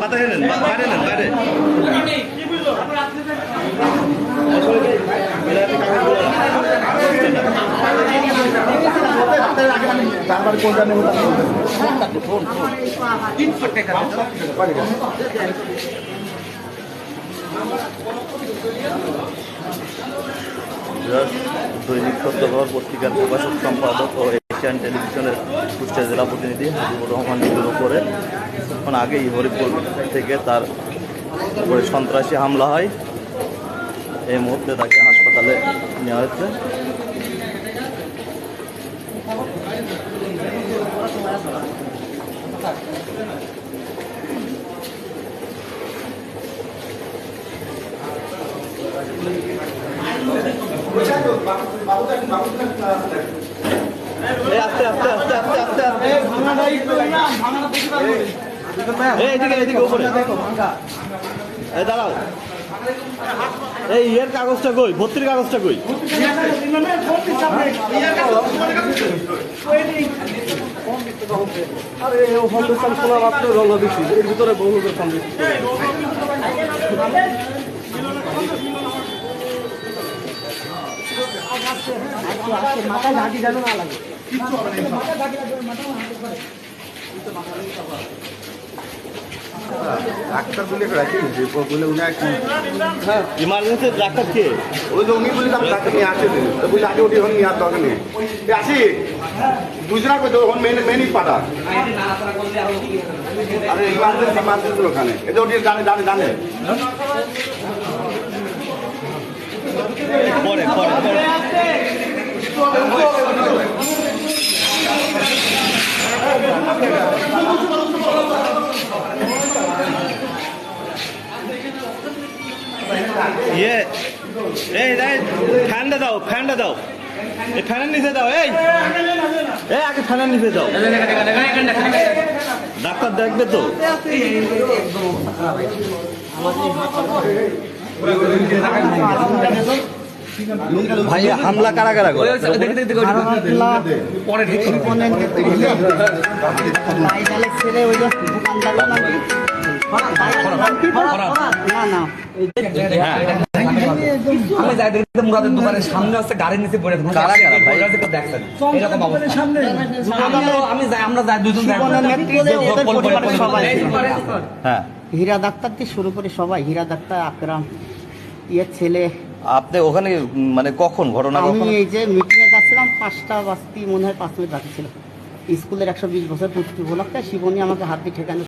বাতাসে নেন বাইরে নেন বাইরে দৈনিক সত্যখবর পত্রিকার প্রকাশক সম্পাদক ও এশিয়ান টেলিভিশনের কুষ্টিয়া জেলা প্রতিনিধি হাবিবুর রহমান নিজের উপরে এখন আগেই হরিপুর থেকে তার উপরে সন্ত্রাসী হামলা হয় এই মুহূর্তে তাকে হাসপাতালে নেওয়া হয়েছে এই আস্তে আস্তে আস্তে আস্তে আস্তে আস্তে। এই এদিকে এদিকে উপরে। এই দাঁড়াও। এই ইয়ের কাগজটা কই? ভর্তির কাগজটা কই? আরে ফাউন্ডেশন খোলা মাত্র রল দিচ্ছি এর ভিতরে বহু লোকের ফাউন্ডেশন মাথায় ঝাঁকি যেন না লাগে। ডাক্তার বলে রাখি বলে উনি একটু ইমার্জেন্সি ডাক্তার কে? ওই যে উনি বলে ডাক্তার নিয়ে আসে বলে আগে ওটি হন নিয়ে আর দরকার নেই আসি। দুজনা কই তো? হন মেন মেনই পাটা আরে ইমার্জেন্সি ইমার্জেন্সি ওখানে। এটা ওটি জানে জানে জানে। পরে পরে পরে। ইয়ে এই ফ্যানটা দাও ফ্যানটা দাও এই ফ্যানের নিচে দাও এই এই আগে ফ্যানের নিচে দাও ডাক্তার দেখবে তো ভাই হামলা কারা কারা করে? বাইজালে ছেড়ে ওই যে দোকানদার নাকি না না আমি যাই দেখতে মুরাদের দোকানের সামনে হচ্ছে গাড়ির নিচে পড়ে কারা কারা ভাই? দেখছেন, এরকম অবস্থা। আমিও- আমি যাই আমরা যাই দুজন সবাই। হ্যাঁ। হীরা ডাক্তার থেকে শুরু করে সবাই। হীরা ডাক্তার আকরাম ইয়ে ছেলে আপনি ওখানে মানে কখন ঘটনা আমি এই যে মিটিং এ যাচ্ছিলাম পাঁচটা বাস্তি মনে হয় পাঁচ মিনিট বাকি ছিল। স্কুলের একশো বিশ বছর পূর্তি উপলক্ষে শিবনী আমাকে হাত দিয়ে ঠেকানো